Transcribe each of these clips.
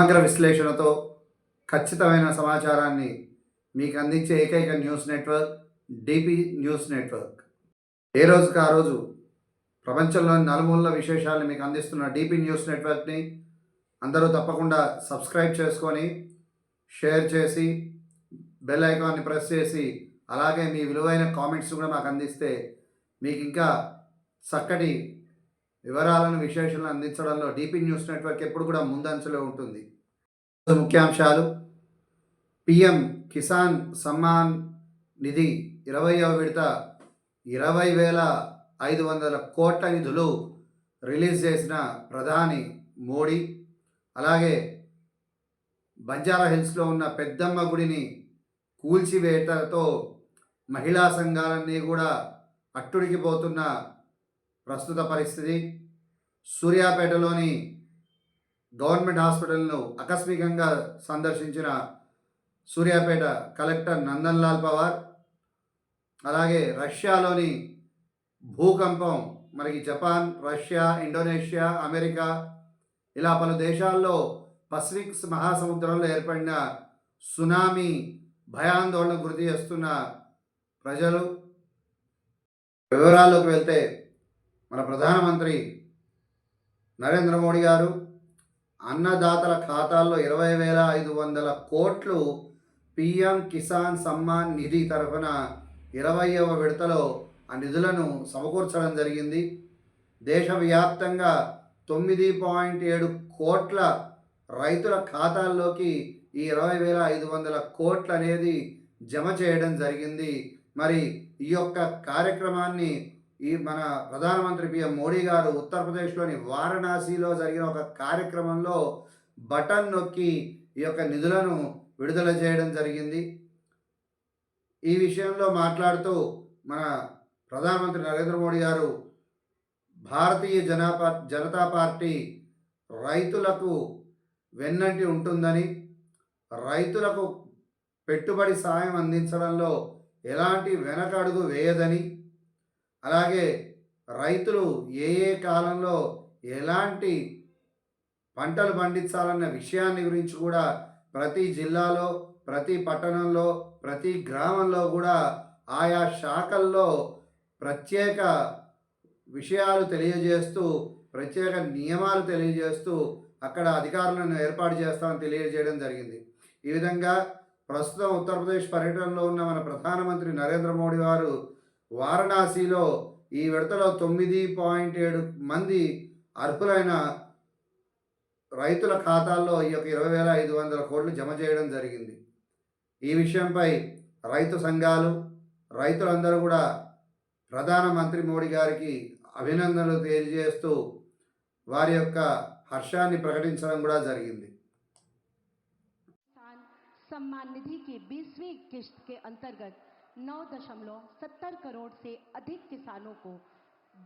సమగ్ర విశ్లేషణతో ఖచ్చితమైన సమాచారాన్ని మీకు అందించే ఏకైక news network DP news network. ఏ రోజుకి ఆ రోజు ప్రపంచంలోని నలుమూల విశేషాలను మీకు అందిస్తున్న డిపి న్యూస్ నెట్వర్క్ని అందరూ తప్పకుండా సబ్స్క్రైబ్ చేసుకొని షేర్ చేసి బెల్ ఐకాన్ని ప్రెస్ చేసి అలాగే మీ విలువైన కామెంట్స్ కూడా మాకు అందిస్తే మీకు ఇంకా చక్కటి వివరాలను విశేషాలను అందించడంలో డీపీ న్యూస్ నెట్వర్క్ ఎప్పుడు కూడా ముందంచలో ఉంటుంది. ముఖ్యాంశాలు. పిఎం కిసాన్ సమ్మాన్ నిధి ఇరవయవ విడత ఇరవై వేల ఐదు వందల కోట్ల నిధులు రిలీజ్ చేసిన ప్రధాని మోడీ. అలాగే బంజారా హిల్స్లో ఉన్న పెద్దమ్మ గుడిని కూల్చివేతతో మహిళా సంఘాలన్నీ కూడా అట్టుడికి పోతున్న ప్రస్తుత పరిస్థితి. సూర్యాపేటలోని గవర్నమెంట్ హాస్పిటల్ను ఆకస్మికంగా సందర్శించిన సూర్యాపేట కలెక్టర్ నందన్ లాల్ పవార్ అలాగే రష్యాలోని భూకంపం మనకి జపాన్ రష్యా ఇండోనేషియా అమెరికా ఇలా పలు దేశాల్లో పసిఫిక్ మహాసముద్రంలో ఏర్పడిన సునామీ భయాందోళన గురి చేస్తున్న ప్రజలు. వివరాల్లోకి వెళ్తే మన ప్రధానమంత్రి నరేంద్ర మోడీ గారు అన్నదాతల ఖాతాల్లో ఇరవై వేల ఐదు వందల కోట్లు పిఎం కిసాన్ సమ్మాన్ నిధి తరఫున ఇరవైవ విడతలో ఆ నిధులను సమకూర్చడం జరిగింది. దేశవ్యాప్తంగా తొమ్మిది పాయింట్ ఏడు కోట్ల రైతుల ఖాతాల్లోకి ఈ ఇరవై వేల ఐదు వందల కోట్లు అనేది జమ చేయడం జరిగింది. మరి ఈ యొక్క కార్యక్రమాన్ని ఈ మన ప్రధానమంత్రి పిఎం మోడీ గారు ఉత్తరప్రదేశ్లోని వారణాసిలో జరిగిన ఒక కార్యక్రమంలో బటన్ నొక్కి ఈ యొక్క నిధులను విడుదల చేయడం జరిగింది. ఈ విషయంలో మాట్లాడుతూ మన ప్రధానమంత్రి నరేంద్ర మోడీ గారు భారతీయ జనపా జనతా పార్టీ రైతులకు వెన్నంటి ఉంటుందని రైతులకు పెట్టుబడి సాయం అందించడంలో ఎలాంటి వెనకడుగు వేయదని అలాగే రైతులు ఏ ఏ కాలంలో ఎలాంటి పంటలు పండించాలన్న విషయాన్ని గురించి కూడా ప్రతి జిల్లాలో ప్రతి పట్టణంలో ప్రతి గ్రామంలో కూడా ఆయా శాఖల్లో ప్రత్యేక విషయాలు తెలియజేస్తూ ప్రత్యేక నియమాలు తెలియజేస్తూ అక్కడ అధికారులను ఏర్పాటు చేస్తామని తెలియజేయడం జరిగింది. ఈ విధంగా ప్రస్తుతం ఉత్తరప్రదేశ్ పర్యటనలో ఉన్న మన ప్రధానమంత్రి నరేంద్ర మోడీ వారు వారణాసిలో ఈ విడతలో తొమ్మిది పాయింట్ ఏడు మంది అర్హులైన రైతుల ఖాతాల్లో ఈ యొక్క ఇరవై వేల ఐదు వందల కోట్లు జమ చేయడం జరిగింది ఈ విషయంపై రైతు సంఘాలు రైతులందరూ కూడా ప్రధానమంత్రి మోడీ గారికి అభినందనలు తెలియజేస్తూ వారి యొక్క హర్షాన్ని ప్రకటించడం కూడా జరిగింది किसान सम्मान निधि की 20वीं किश्त के अंतर्गत 9.70 करोड़ से अधिक किसानों को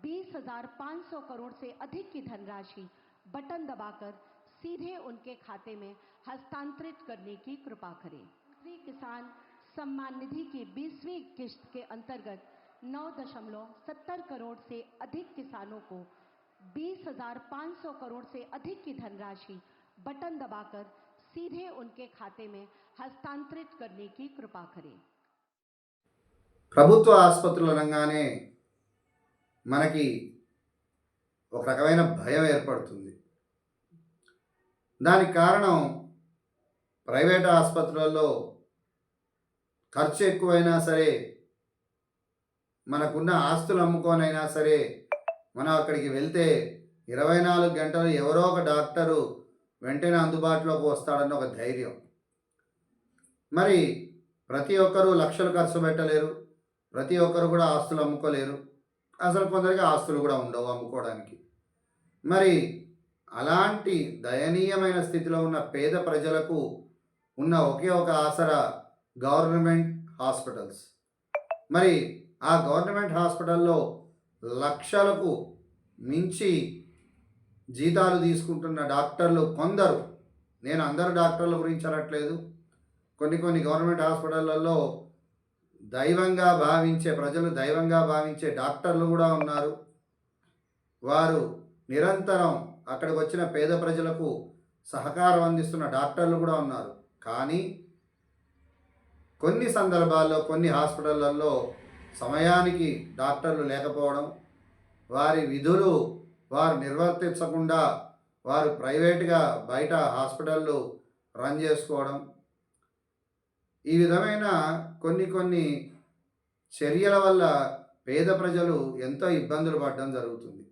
20,500 करोड़ से अधिक की धनराशि बटन दबाकर सीधे उनके खाते में हस्तांतरित करने की कृपा करें। किसान सम्मान निधि की 20वीं किश्त के अंतर्गत 9.70 करोड़ से अधिक किसानों को 20,500 करोड़ से अधिक की धनराशि बटन दबाकर सीधे उनके खाते में हस्तांतरित करने की कृपा करें। ప్రభుత్వ ఆసుపత్రులు అనగానే మనకి ఒక రకమైన భయం ఏర్పడుతుంది. దానికి కారణం ప్రైవేట్ ఆసుపత్రులలో ఖర్చు ఎక్కువైనా సరే మనకున్న ఆస్తులు అమ్ముకోనైనా సరే మనం అక్కడికి వెళ్తే ఇరవై నాలుగు గంటలు ఎవరో ఒక డాక్టరు వెంటనే అందుబాటులోకి వస్తాడన్న ఒక ధైర్యం. మరి ప్రతి ఒక్కరూ లక్షలు ఖర్చు పెట్టలేరు. ప్రతి ఒక్కరు కూడా ఆస్తులు అమ్ముకోలేరు. అసలు కొందరికి ఆస్తులు కూడా ఉండవు అమ్ముకోవడానికి. మరి అలాంటి దయనీయమైన స్థితిలో ఉన్న పేద ప్రజలకు ఉన్న ఒకే ఒక ఆసరా గవర్నమెంట్ హాస్పిటల్స్. మరి ఆ గవర్నమెంట్ హాస్పిటల్లో లక్షలకు మించి జీతాలు తీసుకుంటున్న డాక్టర్లు కొందరు. నేను అందరు డాక్టర్ల గురించి అనట్లేదు. కొన్ని కొన్ని గవర్నమెంట్ హాస్పిటళ్ళల్లో దైవంగా భావించే ప్రజలు దైవంగా భావించే డాక్టర్లు కూడా ఉన్నారు. వారు నిరంతరం అక్కడికి వచ్చిన పేద ప్రజలకు సహకారం అందిస్తున్న డాక్టర్లు కూడా ఉన్నారు. కానీ కొన్ని సందర్భాల్లో కొన్ని హాస్పిటళ్ళల్లో సమయానికి డాక్టర్లు లేకపోవడం వారి విధులు వారు నిర్వర్తించకుండా వారు ప్రైవేట్గా బయట హాస్పిటళ్ళు రన్ చేసుకోవడం ఈ విధమైన కొన్ని కొన్ని చర్యల వల్ల పేద ప్రజలు ఎంతో ఇబ్బందులు పడడం జరుగుతుంది.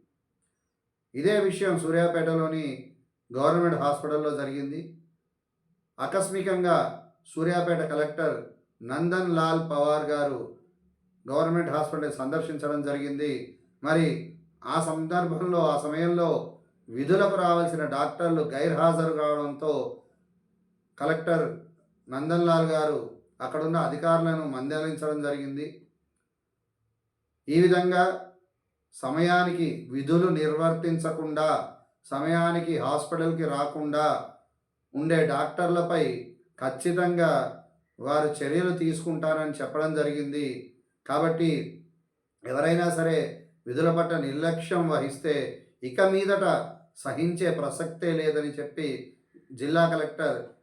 ఇదే విషయం సూర్యాపేటలోని గవర్నమెంట్ హాస్పిటల్లో జరిగింది. ఆకస్మికంగా సూర్యాపేట కలెక్టర్ నందన్ లాల్ పవార్ గారు గవర్నమెంట్ హాస్పిటల్ సందర్శించడం జరిగింది. మరి ఆ సందర్భంలో ఆ సమయంలో విధులకు రావాల్సిన డాక్టర్లు గైర్హాజరు కావడంతో కలెక్టర్ నందన్ లాల్ గారు అక్కడున్న అధికారులను మందలించడం జరిగింది. ఈ విధంగా సమయానికి విధులు నిర్వర్తించకుండా సమయానికి హాస్పిటల్కి రాకుండా ఉండే డాక్టర్లపై ఖచ్చితంగా వారు చర్యలు తీసుకుంటారని చెప్పడం జరిగింది. కాబట్టి ఎవరైనా సరే విధుల పట్ల నిర్లక్ష్యం వహిస్తే ఇక మీదట సహించే ప్రసక్తే లేదని చెప్పి జిల్లా కలెక్టర్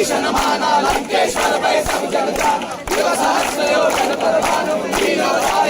ीषणमाना लङ्केश्वरपै सौ जगता युवसहस्रयो जनपरमाणो नीलो राय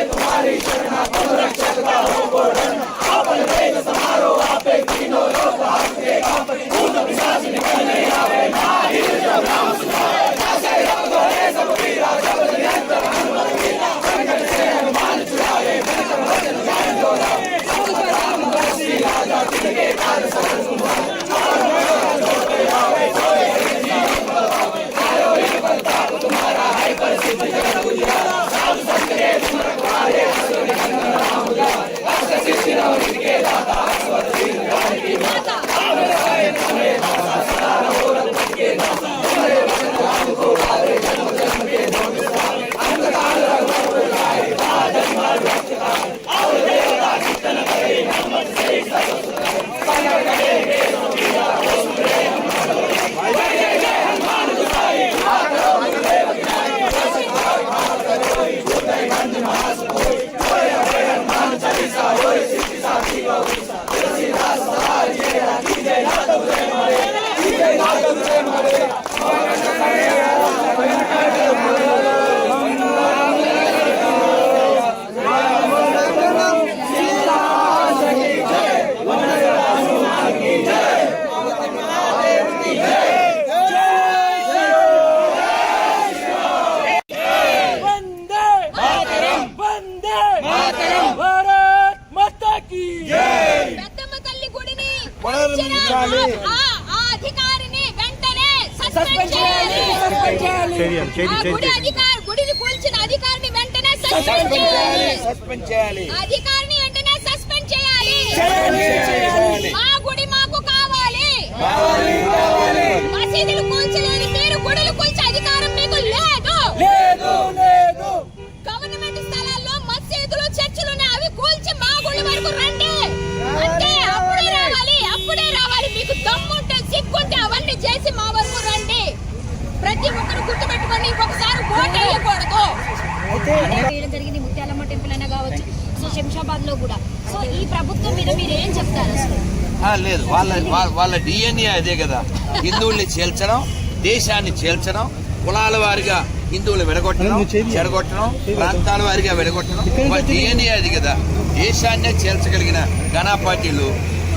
వాళ్ళ వాళ్ళ- డిఎన్ఏ అదే కదా. హిందువుల్ని చేల్చడం దేశాన్ని చేల్చడం కులాల వారిగా హిందువులు విడగొట్టడం చెడగొట్టడం ప్రాంతాల వారిగా విడగొట్టడం వాళ్ళ డిఎన్ఏ అది కదా. దేశాన్నే చేల్చగలిగిన ఘనా పార్టీలు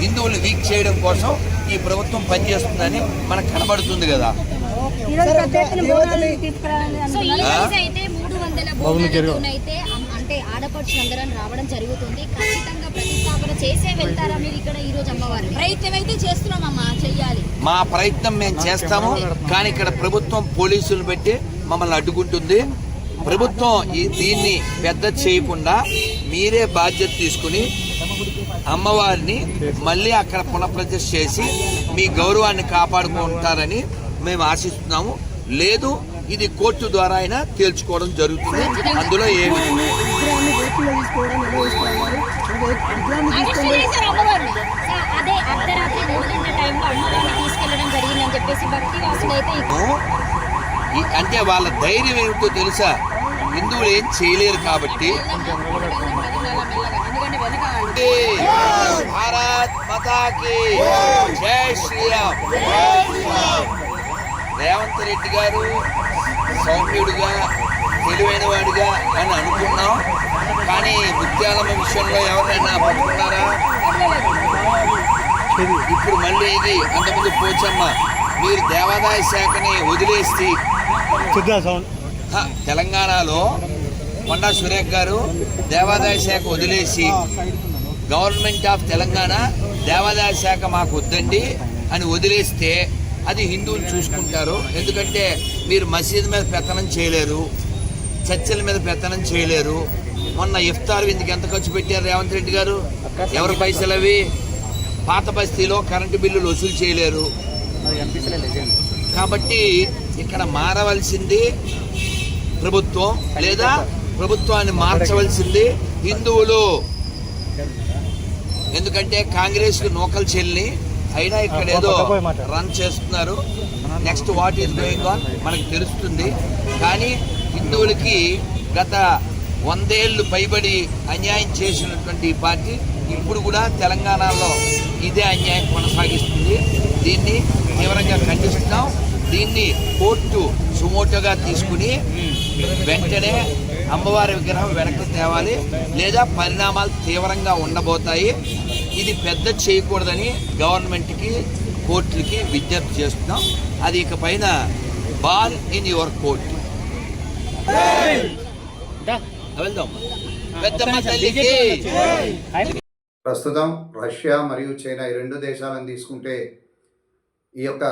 హిందువులు వీక్ చేయడం కోసం ఈ ప్రభుత్వం పనిచేస్తుందని మనకు కనబడుతుంది కదా. అయితే మూడు వందల అంటే ఆడపడుచు అందరం రావడం జరుగుతుంది. ఖచ్చితంగా ప్రతిష్టాపన చేసే వెళ్తారా మీరు ఇక్కడ ఈ రోజు అమ్మవారు ప్రయత్నం అయితే చేస్తున్నామమ్మా చెయ్యాలి. మా ప్రయత్నం మేము చేస్తాము కానీ ఇక్కడ ప్రభుత్వం పోలీసులు పెట్టి మమ్మల్ని అడ్డుకుంటుంది. ప్రభుత్వం ఈ దీన్ని పెద్ద చేయకుండా మీరే బాధ్యత తీసుకుని అమ్మవారిని మళ్ళీ అక్కడ పునఃప్రతిష్ఠ చేసి మీ గౌరవాన్ని కాపాడుకుంటారని మేము ఆశిస్తున్నాము. లేదు ఇది కోర్టు ద్వారా అయినా తేల్చుకోవడం జరుగుతుంది. అందులో ఏమి అంటే వాళ్ళ ధైర్యం ఏమిటో తెలుసా? హిందువులు ఏం చేయలేరు కాబట్టి. భారత్ మాతాకి జై శ్రీరామ్. రేవంత్ రెడ్డి గారు సౌమ్యుడుగా తెలివైన వాడిగా అని అనుకున్నాం కానీ ముత్యాలమ్మ విషయంలో ఎవరైనా పట్టుకున్నారా ఇప్పుడు మళ్ళీ ఇది అంతకుముందు పోచమ్మ మీరు దేవాదాయ శాఖని వదిలేసి తెలంగాణలో కొండా సురేఖ్ గారు దేవాదాయ శాఖ వదిలేసి గవర్నమెంట్ ఆఫ్ తెలంగాణ దేవాదాయ శాఖ మాకు వద్దండి అని వదిలేస్తే అది హిందువులు చూసుకుంటారు. ఎందుకంటే మీరు మసీదు మీద పెత్తనం చేయలేరు చర్చల మీద పెత్తనం చేయలేరు. మొన్న ఇఫ్తార్ విందుకి ఎంత ఖర్చు పెట్టారు రేవంత్ రెడ్డి గారు? ఎవరి పైసలు అవి? పాత బస్తీలో కరెంటు బిల్లులు వసూలు చేయలేరు. కాబట్టి ఇక్కడ మారవలసింది ప్రభుత్వం లేదా ప్రభుత్వాన్ని మార్చవలసింది హిందువులు. ఎందుకంటే కాంగ్రెస్కు నూకలు చెల్లి అయినా ఇక్కడ ఏదో రన్ చేస్తున్నారు. Next what is going on మనకు తెలుస్తుంది. కానీ హిందువులకి గత వందేళ్ళు పైబడి అన్యాయం చేసినటువంటి ఈ పార్టీ ఇప్పుడు కూడా తెలంగాణలో ఇదే అన్యాయం కొనసాగిస్తుంది. దీన్ని తీవ్రంగా ఖండిస్తున్నాం. దీన్ని కోర్టు సుమోటోగా తీసుకుని వెంటనే అమ్మవారి విగ్రహం వెనక్కి తేవాలి. లేదా పరిణామాలు తీవ్రంగా ఉండబోతాయి. ఇది పెద్ద చేయకూడదని గవర్నమెంట్కి కోర్టులకి విజ్ఞప్తి చేస్తున్నాం. అది ఇక పైన బాల్ ఇన్ యువర్ కోర్ట్. వెళ్దాం. పెద్దమ్మ తల్లికి ప్రస్తుతం రష్యా మరియు చైనా ఈ రెండు దేశాలను తీసుకుంటే ఈ యొక్క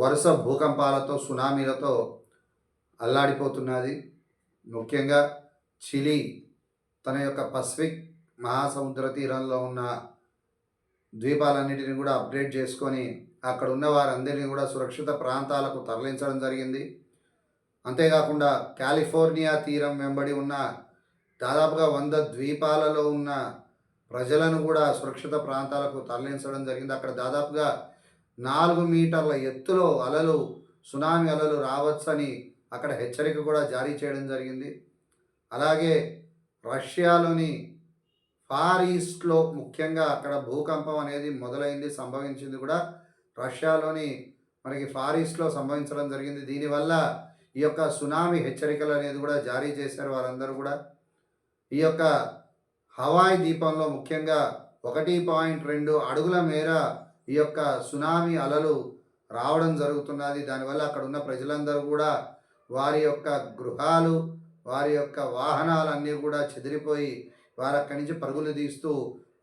వరుస భూకంపాలతో సునామీలతో అల్లాడిపోతున్నది. ముఖ్యంగా చిలీ తన యొక్క పసిఫిక్ మహాసముద్ర తీరంలో ఉన్న ద్వీపాలన్నిటిని కూడా అప్గ్రేడ్ చేసుకొని అక్కడ ఉన్న వారందరినీ కూడా సురక్షిత ప్రాంతాలకు తరలించడం జరిగింది. అంతేకాకుండా కాలిఫోర్నియా తీరం వెంబడి ఉన్న దాదాపుగా వంద ద్వీపాలలో ఉన్న ప్రజలను కూడా సురక్షిత ప్రాంతాలకు తరలించడం జరిగింది. అక్కడ దాదాపుగా నాలుగు మీటర్ల ఎత్తులో అలలు సునామీ అలలు రావచ్చని అక్కడ హెచ్చరిక కూడా జారీ చేయడం జరిగింది. అలాగే రష్యాలోని ఫార్ ఈస్ట్లో ముఖ్యంగా అక్కడ భూకంపం అనేది మొదలైంది సంభవించింది కూడా రష్యాలోని మనకి ఫార్ ఈస్ట్లో సంభవించడం జరిగింది. దీనివల్ల ఈ యొక్క సునామీ హెచ్చరికలు అనేది కూడా జారీ చేశారు వారందరూ కూడా. ఈ యొక్క హవాయ్ ద్వీపంలో ముఖ్యంగా ఒకటి పాయింట్ రెండు అడుగుల మేర ఈ యొక్క సునామీ అలలు రావడం జరుగుతున్నది. దానివల్ల అక్కడ ఉన్న ప్రజలందరూ కూడా వారి యొక్క గృహాలు వారి యొక్క వాహనాలన్నీ కూడా చెదిరిపోయి వారు అక్కడి నుంచి పరుగులు తీస్తూ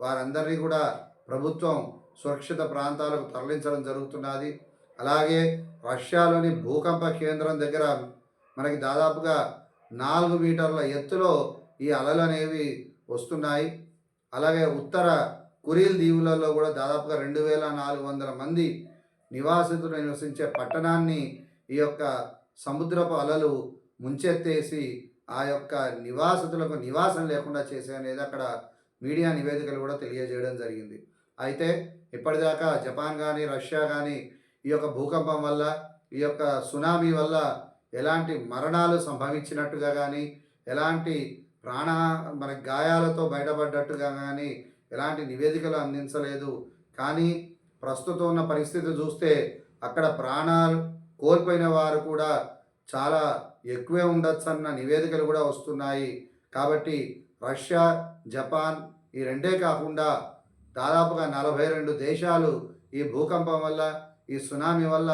వారందరినీ కూడా ప్రభుత్వం సురక్షిత ప్రాంతాలకు తరలించడం జరుగుతున్నది. అలాగే రష్యాలోని భూకంప కేంద్రం దగ్గర మనకి దాదాపుగా నాలుగు మీటర్ల ఎత్తులో ఈ అలలు అనేవి వస్తున్నాయి. అలాగే ఉత్తర కురిల్ దీవులలో కూడా దాదాపుగా రెండు వేల నాలుగు వందల మంది నివాసితులు నివసించే పట్టణాన్ని ఈ యొక్క సముద్రపు అలలు ముంచెత్తేసి ఆ యొక్క నివాసితులకు నివాసం లేకుండా చేసే అనేది అక్కడ మీడియా నివేదికలు కూడా తెలియజేయడం జరిగింది. అయితే ఇప్పటిదాకా జపాన్ కానీ రష్యా కానీ ఈ యొక్క భూకంపం వల్ల ఈ యొక్క సునామీ వల్ల ఎలాంటి మరణాలు సంభవించినట్టుగా కానీ ఎలాంటి ప్రాణ మన గాయాలతో బయటపడ్డట్టుగా కానీ ఎలాంటి నివేదికలు అందించలేదు. కానీ ప్రస్తుతం ఉన్న పరిస్థితి చూస్తే అక్కడ ప్రాణాలు కోల్పోయిన వారు కూడా చాలా ఎక్కువే ఉండొచ్చు అన్న నివేదికలు కూడా వస్తున్నాయి. కాబట్టి రష్యా జపాన్ ఈ రెండే కాకుండా దాదాపుగా నలభై రెండు దేశాలు ఈ భూకంపం వల్ల ఈ సునామీ వల్ల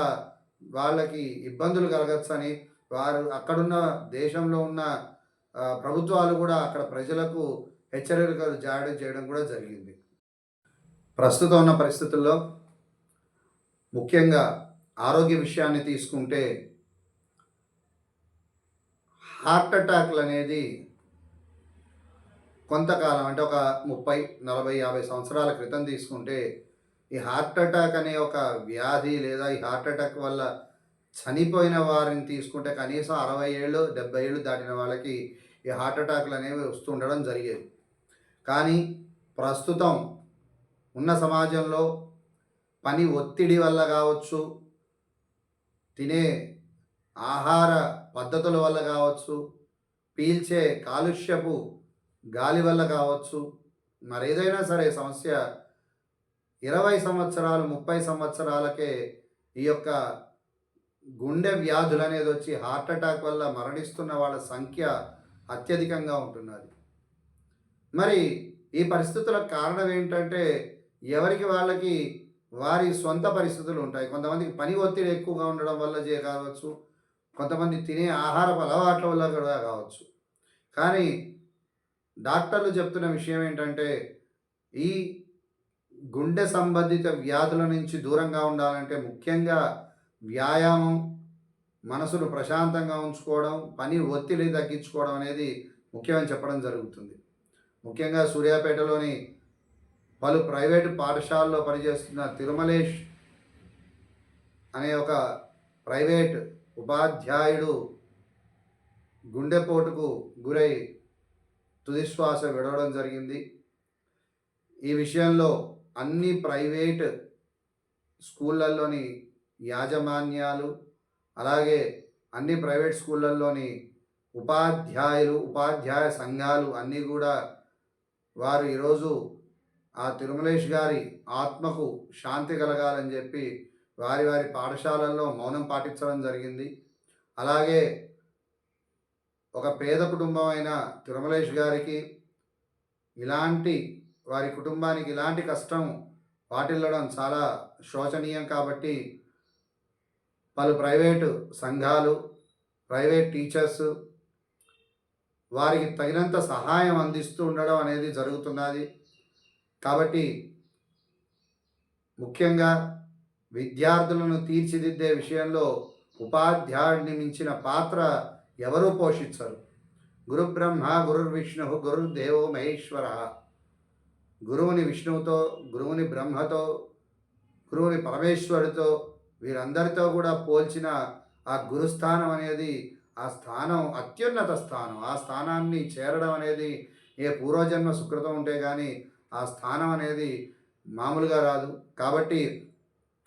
వాళ్ళకి ఇబ్బందులు కలగచ్చని వారు అక్కడున్న దేశంలో ఉన్న ప్రభుత్వాలు కూడా అక్కడ ప్రజలకు హెచ్చరికలు జారీ చేయడం కూడా జరిగింది. ప్రస్తుతం ఉన్న పరిస్థితుల్లో ముఖ్యంగా ఆరోగ్య విషయాన్ని తీసుకుంటే హార్ట్ అటాక్లు అనేది కొంతకాలం అంటే ఒక ముప్పై నలభై యాభై సంవత్సరాల క్రితం తీసుకుంటే ఈ హార్ట్ అటాక్ అనే ఒక వ్యాధి లేదా ఈ హార్ట్ అటాక్ వల్ల చనిపోయిన వారిని తీసుకుంటే కనీసం అరవై ఏళ్ళు డెబ్బై ఏళ్ళు దాటిన వాళ్ళకి ఈ హార్ట్ అటాక్లు అనేవి వస్తుండడం జరిగేది. కానీ ప్రస్తుతం ఉన్న సమాజంలో పని ఒత్తిడి వల్ల కావచ్చు తినే ఆహార పద్ధతుల వల్ల కావచ్చు పీల్చే కాలుష్యపు గాలి వల్ల కావచ్చు మరేదైనా సరే సమస్య ఇరవై సంవత్సరాలు ముప్పై సంవత్సరాలకే ఈ యొక్క గుండె వ్యాధులు అనేది వచ్చి హార్ట్ అటాక్ వల్ల మరణిస్తున్న వాళ్ళ సంఖ్య అత్యధికంగా ఉంటున్నది. మరి ఈ పరిస్థితులకు కారణం ఏంటంటే ఎవరికి వాళ్ళకి వారి సొంత పరిస్థితులు ఉంటాయి. కొంతమందికి పని ఒత్తిడి ఎక్కువగా ఉండడం వల్ల చేయ కావచ్చు కొంతమంది తినే ఆహారపు అలవాట్ల వల్ల కూడా కావచ్చు. కానీ డాక్టర్లు చెప్తున్న విషయం ఏంటంటే ఈ గుండె సంబంధిత వ్యాధుల నుంచి దూరంగా ఉండాలంటే ముఖ్యంగా వ్యాయామం మనసును ప్రశాంతంగా ఉంచుకోవడం పని ఒత్తిడి తగ్గించుకోవడం అనేది ముఖ్యమని చెప్పడం జరుగుతుంది. ముఖ్యంగా సూర్యాపేటలోని పలు ప్రైవేటు పాఠశాలలో పనిచేస్తున్న తిరుమలేష్ అనే ఒక ప్రైవేట్ ఉపాధ్యాయుడు గుండెపోటుకు గురై తుదిశ్వాస విడవడం జరిగింది. ఈ విషయంలో అన్ని ప్రైవేట్ స్కూళ్ళల్లోని యాజమాన్యాలు అలాగే అన్ని ప్రైవేట్ స్కూళ్ళల్లోని ఉపాధ్యాయులు ఉపాధ్యాయ సంఘాలు అన్నీ కూడా వారు ఈరోజు ఆ తిరుమలేష్ గారి ఆత్మకు శాంతి కలగాలని చెప్పి వారి వారి పాఠశాలల్లో మౌనం పాటించడం జరిగింది. అలాగే ఒక పేద కుటుంబం అయిన తిరుమలేష్ గారికి ఇలాంటి వారి కుటుంబానికి ఇలాంటి కష్టం వాటిల్లడం చాలా శోచనీయం కాబట్టి పలు ప్రైవేటు సంఘాలు ప్రైవేట్ టీచర్స్ వారికి తగినంత సహాయం అందిస్తూ ఉండడం అనేది జరుగుతున్నది. కాబట్టి ముఖ్యంగా విద్యార్థులను తీర్చిదిద్దే విషయంలో ఉపాధ్యాయుడిని మించిన పాత్ర ఎవరూ పోషించరు. గురు బ్రహ్మ గురుర్విష్ణు గురుర్దేవో మహేశ్వర. గురువుని విష్ణువుతో గురువుని బ్రహ్మతో గురువుని పరమేశ్వరుడితో వీరందరితో కూడా పోల్చిన ఆ గురుస్థానం అనేది ఆ స్థానం అత్యున్నత స్థానం. ఆ స్థానాన్ని చేరడం అనేది ఏ పూర్వజన్మ సుకృతం ఉంటే కానీ ఆ స్థానం అనేది మామూలుగా రాదు. కాబట్టి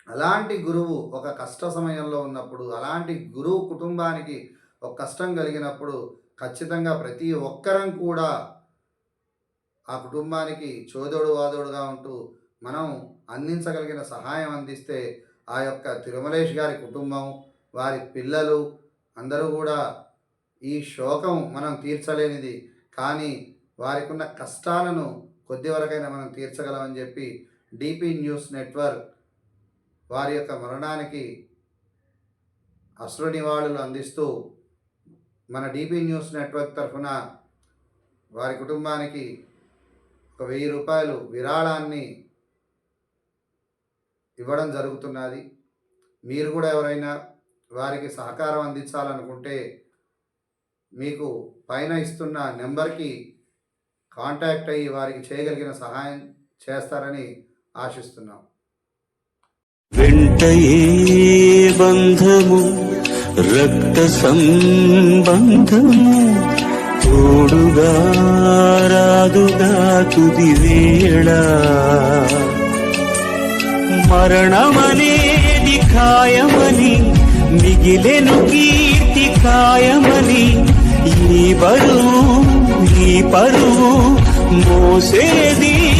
అలాంటి గురువు ఒక కష్ట సమయంలో ఉన్నప్పుడు అలాంటి గురువు కుటుంబానికి ఒక కష్టం కలిగినప్పుడు ఖచ్చితంగా ప్రతి ఒక్కరం కూడా ఆ కుటుంబానికి చోదోడు వాదోడుగా ఉంటూ మనం అందించగలిగిన సహాయం అందిస్తే ఆ యొక్క తిరుమలేష్ గారి కుటుంబం వారి పిల్లలు అందరూ కూడా ఈ శోకం మనం తీర్చలేనిది. కానీ వారికి ఉన్న కష్టాలను కొద్ది వరకైనా మనం తీర్చగలమని చెప్పి డిపి న్యూస్ నెట్వర్క్ వారి యొక్క మరణానికి అశ్రు నివాళులు అందిస్తూ మన డీపీ న్యూస్ నెట్వర్క్ తరఫున వారి కుటుంబానికి ఒక వెయ్యి రూపాయలు విరాళాన్ని ఇవ్వడం జరుగుతున్నది. మీరు కూడా ఎవరైనా వారికి సహకారం అందించాలనుకుంటే మీకు పైన ఇస్తున్న నెంబర్కి కాంటాక్ట్ అయ్యి వారికి చేయగలిగిన సహాయం చేస్తారని ఆశిస్తున్నాం. వెంటయే బంధము రక్త సంబంధము. తోడుగా రాదుగా తుది వేళ. మరణమనేది ఖాయమని మిగిలెను కీర్తి ఖాయమని. ఈ బరువు ఈ పరువు మోసేది